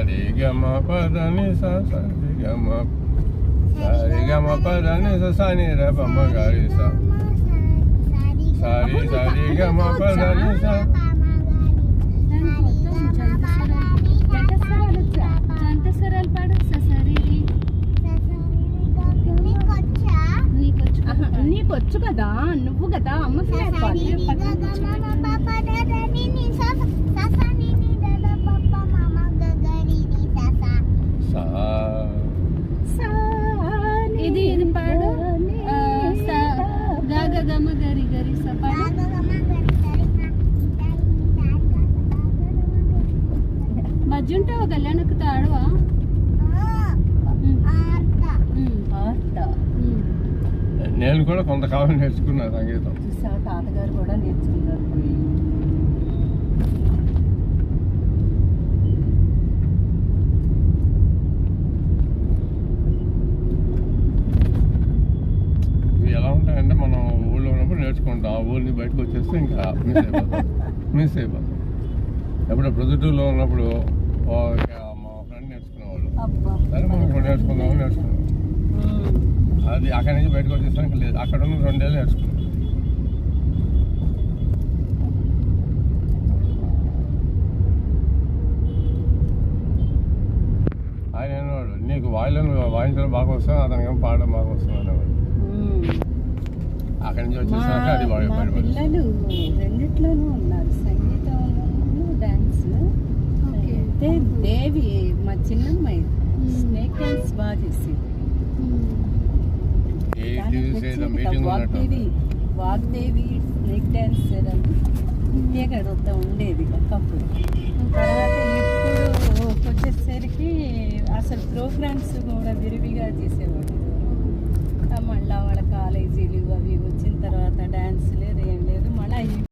గమ పదని స సరి గమ సరి గమ పదని స సని ర పమ గరి స సరి సరి గమ పదని స జంటస్వరాలు పాడు ససరి నీకు వచ్చు కదా నువ్వు కదా అమ్మకి నేర్పాలి పక్కన కూర్చో. సా సా ఇది ఇది పాడు గమ గరి గరి స పాడు మజ్జుంటావు కళ్యాణకు తాడవా నేను కూడా కొంతకాలం నేర్చుకున్నా సంగీతం చూసా తాతగారు కూడా ఉంటాయంటే మనం ఊళ్ళో ఉన్నప్పుడు నేర్చుకుంటాం. ఆ ఊరిని బయటకు వచ్చేస్తే ఇంకా మిస్ అయిపోతాం. మిస్ అయిపోతాం. ఎప్పుడు ప్రొద్దుటూరులో ఉన్నప్పుడు మా ఫ్రెండ్ నేర్చుకునేవాళ్ళు. సరే మనం ఇప్పుడు నేర్చుకుందాం. నేర్చుకున్నాం అది అక్కడి నుంచి బయటకు వచ్చేసానికి లేదు. అక్కడ ఉన్న రెండేళ్ళు నేర్చుకున్నాం. ఆయన అనేవాడు నీకు వాయిలను వాయించడం బాగా వస్తుంది అతనికి ఏమో పాడడం బాగా వస్తుంది అనేవాడు. అక్కడి నుంచి మా వచ్చేసాక అది బాగా పిల్లలు రెండిట్లోనూ ఉన్నారు. సంగీతంలోనూ డాన్స్ ఓకే. అయితే దేవి మా చిన్నమ్మాయి స్నేక్ డాన్స్ బాగా చేసింది. వాగ్దేవి వాగ్దేవి స్నేక్ డాన్సర్ అని విద్యాగడతో ఉండేది ఒకప్పుడు. తర్వాత ఇప్పుడు వచ్చేసరికి అసలు ప్రోగ్రామ్స్ కూడా విరివిగా చేసేవాడు